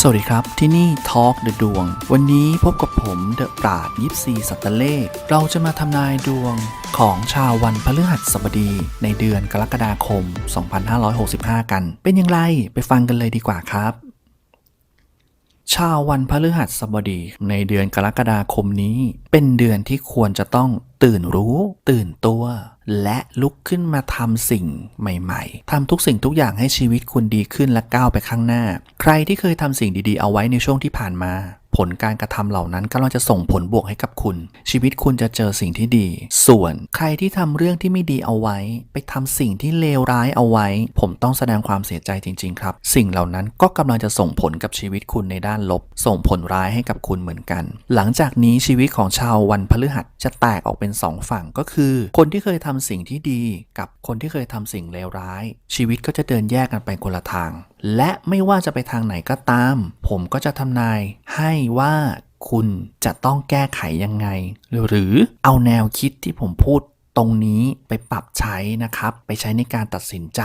สวัสดีครับ ที่นี่ Talk the ดวง วันนี้พบกับผมเดอะปราดยิปซีสัตเลข เราจะมาทำนายดวงของชาววันพฤหัสบดีในเดือนกรกฎาคม 2565 กัน เป็นอย่างไรไปฟังกันเลยดีกว่าครับ ชาววันพฤหัสบดีในเดือนกรกฎาคมนี้ เป็นเดือนที่ควรจะต้องตื่นรู้ ตื่นตัว และลุกขึ้นมาทำสิ่งใหม่ๆทำทุกสิ่งทุกอย่างให้ชีวิตคุณดีขึ้นและก้าวไปข้างหน้า ใครที่เคยทำสิ่งดีๆ เอาไว้ในช่วงที่ผ่านมา ผลการกระทำเหล่านั้นกำลังจะส่งผลบวกให้กับคุณ ชีวิตคุณจะเจอสิ่งที่ดี ส่วนใครที่ทำเรื่องที่ไม่ดีเอาไว้ ไปทำสิ่งที่เลวร้ายเอาไว้ ผมต้องแสดงความเสียใจจริง ๆ ครับ สิ่งเหล่านั้นก็กำลังจะส่งผลกับชีวิตคุณในด้านลบ ส่งผลร้ายให้กับคุณเหมือนกัน หลังจากนี้ชีวิตของชาววันพฤหัสจะแตกออกเป็นสองฝั่งก็คือ คนที่เคยทำสิ่งที่ดีกับคนที่เคยทำสิ่งเลวร้าย ชีวิตก็จะเดินแยกกันไปคนละทาง และไม่ว่าจะไปทางไหนก็ตาม ผมก็จะทำนายให้ว่าคุณจะต้องแก้ไขยังไง หรือเอาแนวคิดที่ผมพูดตรงนี้ไปปรับใช้นะครับ ไปใช้ในการตัดสินใจ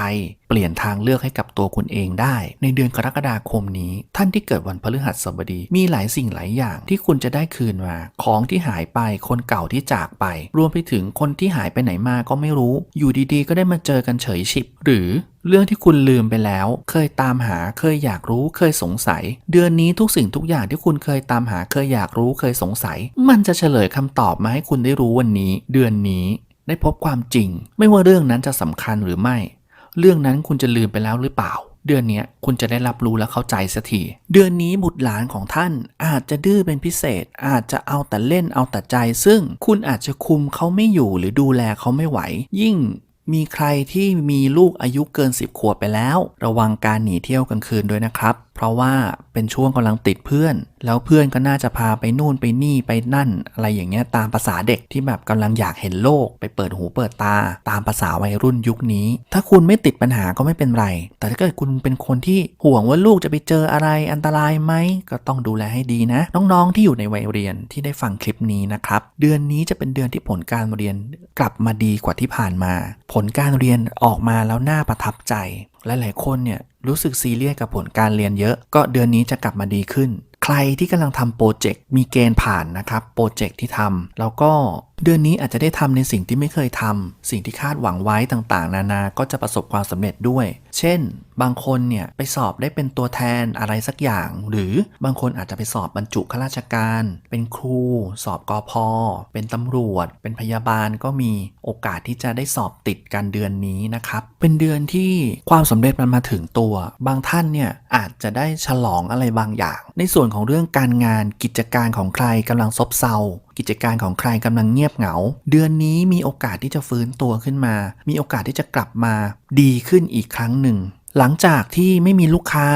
เปลี่ยนทางเลือกให้กับตัวคุณเองได้ ในเดือนกรกฎาคมนี้ ท่านที่เกิดวันพฤหัสบดี มีหลายสิ่งหลายอย่างที่คุณจะได้คืนมา ของที่หายไปคนเก่าที่จากไป รวมไปถึงคนที่หายไปไหนมาก็ไม่รู้ อยู่ดีๆ ก็ได้มาเจอกันเฉยฉิบ หรือเรื่องที่คุณลืมไปแล้ว เคยตามหา เคยอยากรู้ เคยสงสัย เดือนนี้ทุกสิ่งทุกอย่างที่คุณเคยตามหา เคยอยากรู้ เคยสงสัย มันจะเฉลยคำตอบมาให้คุณได้รู้วันนี้ เดือนนี้ ได้พบความจริง ไม่ว่าเรื่องนั้นจะสำคัญหรือไม่ เรื่องนั้นคุณจะลืมไปแล้วหรือเปล่า เดือนนี้คุณจะได้รับรู้และเข้าใจสักที เดือนนี้บุตรหลานของท่านอาจจะดื้อเป็นพิเศษ อาจจะเอาแต่เล่นเอาแต่ใจ ซึ่งคุณอาจจะคุมเขาไม่อยู่หรือดูแลเขาไม่ไหว ยิ่งมีใครที่มีลูกอายุเกิน 10 ขวบไปแล้ว ระวังการหนีเที่ยวกลางคืนด้วยนะครับเพราะว่าเป็นช่วงกำลังติดเพื่อน แล้วเพื่อนก็น่าจะพาไปนู่นไปนี่ไปนั่น อะไรอย่างเงี้ยตามภาษาเด็กที่แบบกำลังอยากเห็นโลก ไปเปิดหูเปิดตา ตามภาษาวัยรุ่นยุคนี้ ถ้าคุณไม่ติดปัญหาก็ไม่เป็นไร แต่ถ้าเกิดคุณเป็นคนที่ห่วงว่าลูกจะไปเจออะไรอันตรายไหมก็ต้องดูแลให้ดีนะ น้องๆที่อยู่ในวัยเรียนที่ได้ฟังคลิปนี้นะครับเดือนนี้จะเป็นเดือนที่ผลการเรียนกลับมาดีกว่าที่ผ่านมา ผลการเรียนออกมาแล้วน่าประทับใจ หลายๆ คนเนี่ยรู้สึกซีเรียสกับผลการเรียนเยอะ ก็เดือนนี้จะกลับมาดีขึ้น ใครที่กำลังทำโปรเจกต์มีเกณฑ์ผ่านนะครับโปรเจกต์ที่ทำแล้วก็ เดือนนี้อาจจะได้ทำในสิ่งที่ไม่เคยทำสิ่งที่คาดหวังไว้ต่างๆ นานาก็จะประสบความสำเร็จด้วย เช่น บางคนเนี่ยไปสอบได้เป็นตัวแทนอะไรสักอย่าง หรือบางคนอาจจะไปสอบบรรจุข้าราชการ เป็นครู สอบกอพอเป็นตำรวจ เป็นพยาบาลก็มีโอกาสที่จะได้สอบติดกันเดือนนี้นะครับ เป็นเดือนที่ความสำเร็จมันมาถึงตัว บางท่านเนี่ยอาจจะได้ฉลองอะไรบางอย่าง ในส่วนของเรื่องการงานกิจการของใครกำลังซบเซากิจการของใครกำลังเงียบเหงา เดือนนี้มีโอกาสที่จะฟื้นตัวขึ้นมา มีโอกาสที่จะกลับมาดีขึ้นอีกครั้งหนึ่ง หลังจากที่ไม่มีลูกค้า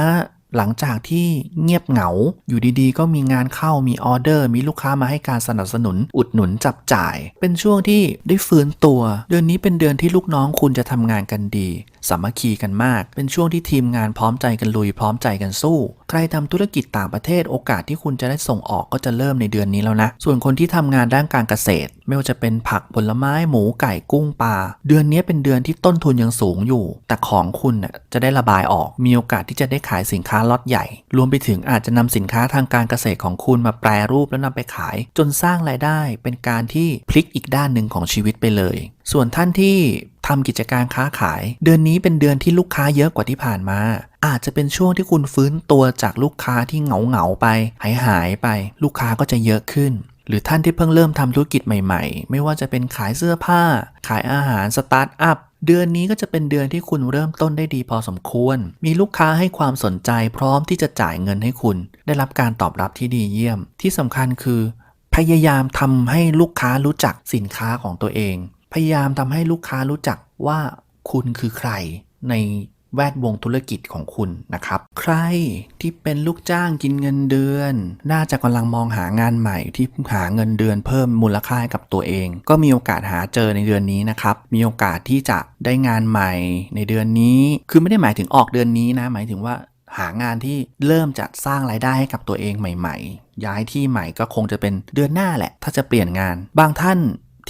หลังจากที่เงียบเหงา อยู่ดีๆ ก็มีงานเข้ามีออเดอร์ มีลูกค้ามาให้การสนับสนุน อุดหนุนจับจ่าย เป็นช่วงที่ได้ฟื้นตัว เดือนนี้เป็นเดือนที่ลูกน้องคุณจะทำงานกันดี สามัคคีกันมาก เป็นช่วงที่ทีมงานพร้อมใจกันลุยพร้อมใจกันสู้ ใครทำธุรกิจต่างประเทศโอกาสที่คุณจะได้ส่งออกก็จะเริ่มในเดือนนี้แล้วนะ ส่วนคนที่ทำงานด้านการเกษตร ไม่ว่าจะเป็นผักผลไม้หมูไก่กุ้งปลาเดือนนี้เป็นเดือนที่ต้นทุนยังสูงอยู่ แต่ของคุณน่ะจะได้ระบายออกมีโอกาสที่จะได้ขายสินค้าล็อตใหญ่ รวมไปถึงอาจจะนำสินค้าทางการเกษตรของคุณมาแปรรูปแล้วนำไปขาย จนสร้างรายได้เป็นการที่พลิกอีกด้านหนึ่งของชีวิตไปเลย ส่วนท่านที่ ทำกิจการค้าขาย เดือนนี้เป็นเดือนที่ลูกค้าเยอะกว่าที่ผ่านมา อาจจะเป็นช่วงที่คุณฟื้นตัวจากลูกค้าที่เหงาเหงาๆไป หายหายๆไป ลูกค้าก็จะเยอะขึ้น หรือท่านที่เพิ่งเริ่มทำธุรกิจใหม่ๆ ไม่ว่าจะเป็นขายเสื้อผ้า ขายอาหารสตาร์ทอัพเดือนนี้ก็จะเป็นเดือนที่คุณเริ่มต้นได้ดีพอสมควร มีลูกค้าให้ความสนใจพร้อมที่จะจ่ายเงินให้คุณ ได้รับการตอบรับที่ดีเยี่ยม ที่สำคัญคือ พยายามทำให้ลูกค้ารู้จักสินค้าของตัวเอง พยายามทำให้ลูกค้ารู้จักว่าคุณคือใครในแวดวงธุรกิจของคุณนะครับ ใครที่เป็นลูกจ้างกินเงินเดือน น่าจะกำลังมองหางานใหม่ที่หาเงินเดือนเพิ่มมูลค่าให้กับตัวเอง ก็มีโอกาสหาเจอในเดือนนี้นะครับ มีโอกาสที่จะได้งานใหม่ในเดือนนี้ คือไม่ได้หมายถึงออกเดือนนี้นะ หมายถึงว่าหางานที่เริ่มจะสร้างรายได้ให้กับตัวเองใหม่ ๆ ย้ายที่ใหม่ก็คงจะเป็นเดือนหน้าแหละ ถ้าจะเปลี่ยนงาน บางท่าน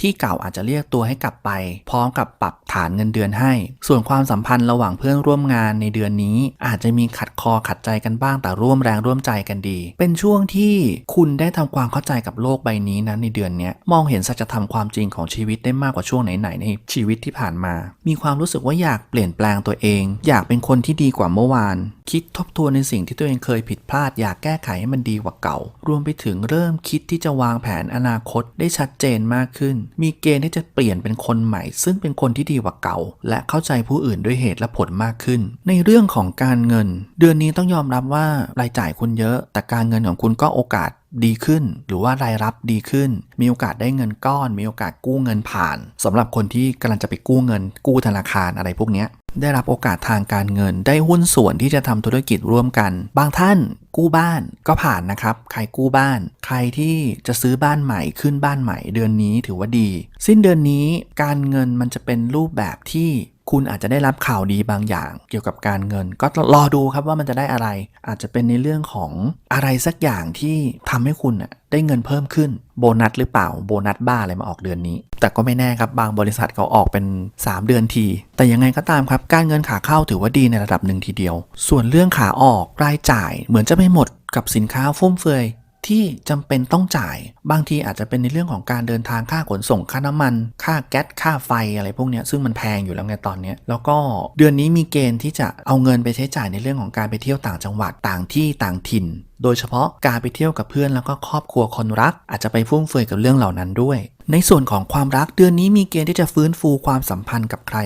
ที่เก่าอาจจะเรียกตัวให้กลับไป พร้อมกับปรับฐานเงินเดือนให้ ส่วนความสัมพันธ์ระหว่างเพื่อนร่วมงานในเดือนนี้ อาจจะมีขัดคอขัดใจกันบ้างแต่ร่วมแรงร่วมใจกันดี เป็นช่วงที่คุณได้ทำความเข้าใจกับโลกใบนี้นะในเดือนนี้มองเห็นสัจธรรมความจริงของชีวิตได้มากกว่าช่วงไหนๆในชีวิตที่ผ่านมา มีความรู้สึกว่าอยากเปลี่ยนแปลงตัวเอง อยากเป็นคนที่ดีกว่าเมื่อวาน คิดทบทวนในสิ่งที่ตัวเองเคยผิดพลาดอยากแก้ไขให้มันดีกว่าเก่า รวมไปถึงเริ่มคิดที่จะวางแผนอนาคตได้ชัดเจนมากขึ้น มีเกณฑ์ที่จะเปลี่ยนเป็นคนใหม่ ซึ่งเป็นคนที่ดีกว่าเก่า และเข้าใจผู้อื่นด้วยเหตุและผลมากขึ้น ในเรื่องของการเงิน เดือนนี้ต้องยอมรับว่ารายจ่ายคุณเยอะ แต่การเงินของคุณก็โอกาสดีขึ้น หรือว่ารายรับดีขึ้น มีโอกาสได้เงินก้อน มีโอกาสกู้เงินผ่านสำหรับคนที่กำลังจะไปกู้เงินกู้ธนาคารอะไรพวกนี้ ได้รับโอกาสทางการเงิน ได้หุ้นส่วนที่จะทำธุรกิจร่วมกัน บางท่านกู้บ้านก็ผ่านนะครับ ใครกู้บ้าน ใครที่จะซื้อบ้านใหม่ขึ้นบ้านใหม่เดือนนี้ถือว่าดี สิ้นเดือนนี้การเงินมันจะเป็นรูปแบบที่คุณอาจจะได้รับข่าวดีบางอย่าง เกี่ยวกับการเงิน ก็รอดูครับว่ามันจะได้อะไร อาจจะเป็นในเรื่องของอะไรสักอย่างที่ทำให้คุณน่ะได้เงินเพิ่มขึ้นโบนัสหรือเปล่าโบนัสบ้าอะไรมาออกเดือนนี้ แต่ก็ไม่แน่ครับบางบริษัทเขาออกเป็น 3 เดือนที แต่ยังไงก็ตามครับ การเงินขาเข้าถือว่าดีในระดับหนึ่งทีเดียว ส่วนเรื่องขาออกรายจ่ายเหมือนจะไม่หมดกับสินค้าฟุ่มเฟือย ที่จำเป็นต้องจ่าย บางทีอาจจะเป็นในเรื่องของการเดินทางค่าขนส่งค่าน้ำมัน ค่าแก๊สค่าไฟอะไรพวกนี้ซึ่งมันแพงอยู่แล้วไงตอนนี้แล้วก็เดือนนี้มีเกณฑ์ที่จะเอาเงินไปใช้จ่ายในเรื่องของการไปเที่ยวต่างจังหวัดต่างที่ต่างถิ่น โดยเฉพาะการไปเที่ยวกับเพื่อนแล้วก็ครอบครัวคนรัก อาจจะไปฟุ่มเฟือยกับเรื่องเหล่านั้นด้วย ในส่วนของความรักเดือนนี้มีเกณฑ์ที่จะฟื้นฟูความสัมพันธ์กับใคร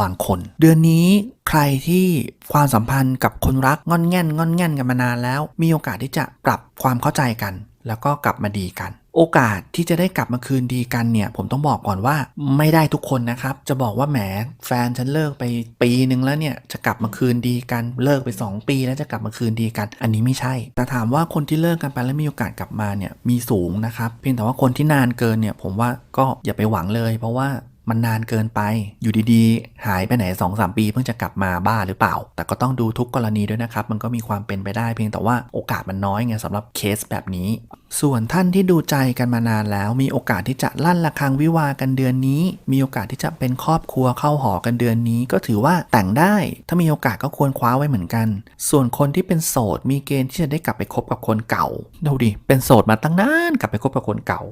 บางคน เดือนนี้ใครที่ความสัมพันธ์กับคนรักงอนแง่นงอนแง่นกันมานานแล้ว มีโอกาสที่จะปรับความเข้าใจกัน แล้วก็กลับมาดีกัน โอกาสที่จะได้กลับมาคืนดีกันเนี่ย ผมต้องบอกก่อนว่าไม่ได้ทุกคนนะครับ จะบอกว่าแหมแฟนฉันเลิกไปปีหนึ่งแล้วเนี่ยจะกลับมาคืนดีกันเลิกไป 2 ปีแล้วจะกลับมาคืนดีกัน อันนี้ไม่ใช่ แต่ถามว่าคนที่เลิกกันไปแล้วมีโอกาสกลับมาเนี่ยมีสูงนะครับเพียงแต่ว่าคนที่นานเกินเนี่ยผมว่าก็อย่าไปหวังเลย เพราะว่า มันนานเกินไป อยู่ดีๆ หายไปไหน2-3สปีเพิ่งจะกลับมาบ้าหรือเปล่า แต่ก็ต้องดูทุกกรณีด้วยนะครับ มันก็มีความเป็นไปได้เพียงแต่ว่าโอกาสมันน้อยไงสำหรับเคสแบบนี้ ส่วนท่านที่ดูใจกันมานานแล้ว มีโอกาสที่จะลั่นระฆังวิวากันเดือนนี้ มีโอกาสที่จะเป็นครอบครัวเข้าหอกันเดือนนี้ ก็ถือว่าแต่งได้ ถ้ามีโอกาสก็ควรคว้าไว้เหมือนกัน ส่วนคนที่เป็นโสดมีเกณฑ์ที่จะได้กลับไปคบกับคนเก่าดูดิเป็นโสดมาตั้งนานกลับไปคบกับคนเก่า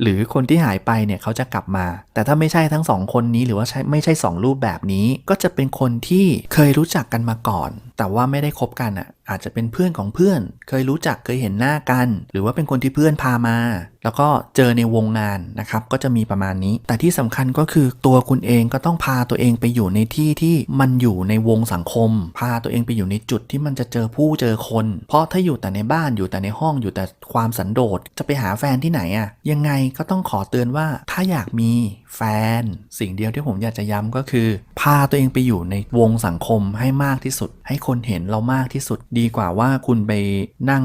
หรือคนที่หายไปเนี่ยเขาจะกลับมา แต่ถ้าไม่ใช่ทั้งสองคนนี้หรือว่าใช่ไม่ใช่สองรูปแบบนี้ ก็จะเป็นคนที่เคยรู้จักกันมาก่อน แต่ว่าไม่ได้คบกันอะ อาจจะเป็นเพื่อนของเพื่อน เคยรู้จักเคยเห็นหน้ากัน หรือว่าเป็นคนที่เพื่อนพามา แล้วก็เจอในวงงานนะครับ ก็จะมีประมาณนี้ แต่ที่สำคัญก็คือตัวคุณเองก็ต้องพาตัวเองไปอยู่ในที่ที่มันอยู่ในวงสังคม พาตัวเองไปอยู่ในจุดที่มันจะเจอผู้เจอคน เพราะถ้าอยู่แต่ในบ้านอยู่แต่ในห้องอยู่แต่ความสันโดษจะไปหาแฟนที่ไหนอะยังไงก็ต้องขอเตือนว่าถ้าอยากมีแฟน สิ่งเดียวที่ผมอยากจะย้ำก็คือ พาตัวเองไปอยู่ในวงสังคมให้มากที่สุดให้คนเห็นเรามากที่สุดดีกว่าว่าคุณไปนั่ง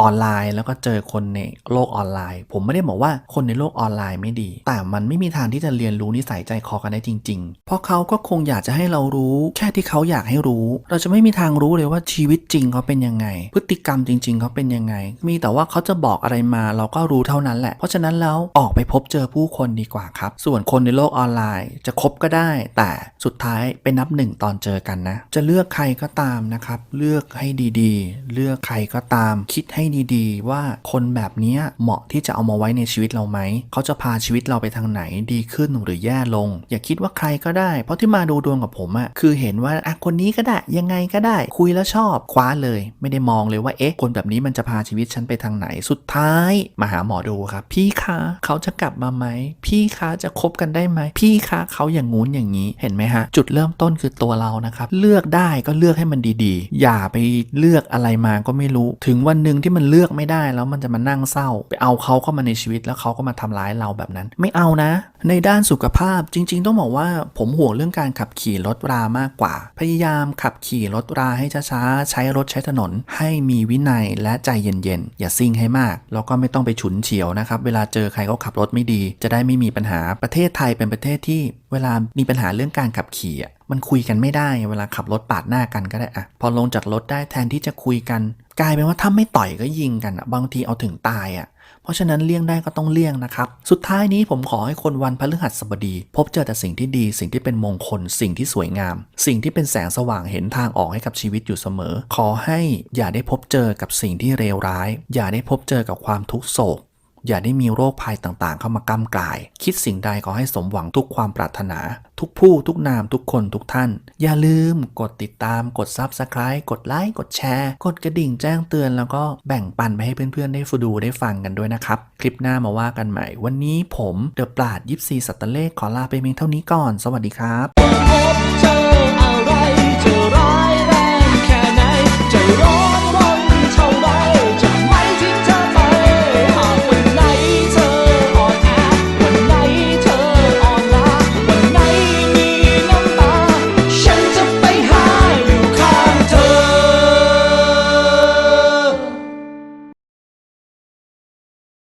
ออนไลน์แล้วก็เจอคนในโลกออนไลน์ ผมไม่ได้บอกว่าคนในโลกออนไลน์ไม่ดี แต่มันไม่มีทางที่จะเรียนรู้นิสัยใจคอกันได้จริง ๆ เพราะเขาก็คงอยากจะให้เรารู้ แค่ที่เขาอยากให้รู้ เราจะไม่มีทางรู้เลยว่าชีวิตจริงเขาเป็นยังไง พฤติกรรมจริง ๆเขาเป็นยังไง มีแต่ว่าเขาจะบอกอะไรมาเราก็รู้เท่านั้นแหละ เพราะฉะนั้นแล้วออกไปพบเจอผู้คนดีกว่าครับ ส่วนคนในโลกออนไลน์จะคบก็ได้ แต่สุดท้ายไปนับหนึ่งตอนเจอกันนะ จะเลือกใครก็ตามนะครับ เลือกให้ดีๆ เลือกใครก็ตาม คิดให้ดีๆ ว่าคนแบบเนี้ยเหมาะที่จะเอามาไว้ในชีวิตเราไหม เขาจะพาชีวิตเราไปทางไหนดีขึ้นหรือแย่ลง อย่าคิดว่าใครก็ได้ เพราะที่มาดูดวงกับผมอะคือเห็นว่าอะคนนี้ก็ได้ยังไงก็ได้ คุยแล้วชอบคว้าเลย ไม่ได้มองเลยว่าเอ๊ะคนแบบนี้มันจะพาชีวิตฉันไปทางไหนสุดท้ายมาหาหมอดูครับ พี่คะเขาจะกลับมาไหมพี่คะจะคบกันได้ไหมพี่คะเขาอย่างงู้นอย่างนี้เห็นไหมฮะจุดเริ่มต้นคือตัวเรานะครับเลือกได้ก็เลือกให้มันดีๆ อย่าไปเลือกอะไรมาก็ไม่รู้ ถึงวันหนึ่งที่มันเลือกไม่ได้แล้วมันจะมานั่งเศร้า ไปเอาเขาเข้ามาในชีวิตแล้วเขาก็มาทำร้ายเราแบบนั้น ไม่เอานะ ในด้านสุขภาพจริง ๆ ต้องบอกว่าผมห่วงเรื่องการขับขี่รถรามากกว่า พยายามขับขี่รถราให้ช้าๆ ใช้รถใช้ถนน ให้มีวินัยและใจเย็นๆ อย่าซิ่งให้มาก แล้วก็ไม่ต้องไปฉุนเฉียวนะครับ เวลาเจอใครเขาขับรถไม่ดี จะได้ไม่มีปัญหา ประเทศไทยเป็นประเทศที่ เวลามีปัญหาเรื่องการขับขี่อะมันคุยกันไม่ได้ เวลาขับรถปาดหน้ากันก็ได้อะพอลงจากรถได้แทนที่จะคุยกัน กลายเป็นว่าถ้าไม่ต่อยก็ยิงกันอะบางทีเอาถึงตายอะเพราะฉะนั้นเลี่ยงได้ก็ต้องเลี่ยงนะครับ สุดท้ายนี้ผมขอให้คนวันพฤหัสบดี พบเจอแต่สิ่งที่ดีสิ่งที่เป็นมงคล สิ่งที่สวยงาม สิ่งที่เป็นแสงสว่างเห็นทางออกให้กับชีวิตอยู่เสมอ ขอให้อย่าได้พบเจอกับสิ่งที่เลวร้าย อย่าได้พบเจอกับความทุกข์โศก อย่าได้มีโรคภัยต่างๆ เข้ามากำกลาย คิดสิ่งใดขอให้สมหวังทุกความปรารถนา ทุกผู้ทุกนามทุกคนทุกท่าน อย่าลืมกดติดตามกด Subscribe กดไลค์กดแชร์ กดกระดิ่งแจ้งเตือนแล้วก็แบ่งปันไปให้เพื่อนๆ ได้ฟูดูได้ฟังกันด้วยนะครับ คลิปหน้ามาว่ากันใหม่ วันนี้ผมเดอะปราดยิปซีสัตว์เลขขอลาไปเพียงเท่านี้ก่อน สวัสดีครับ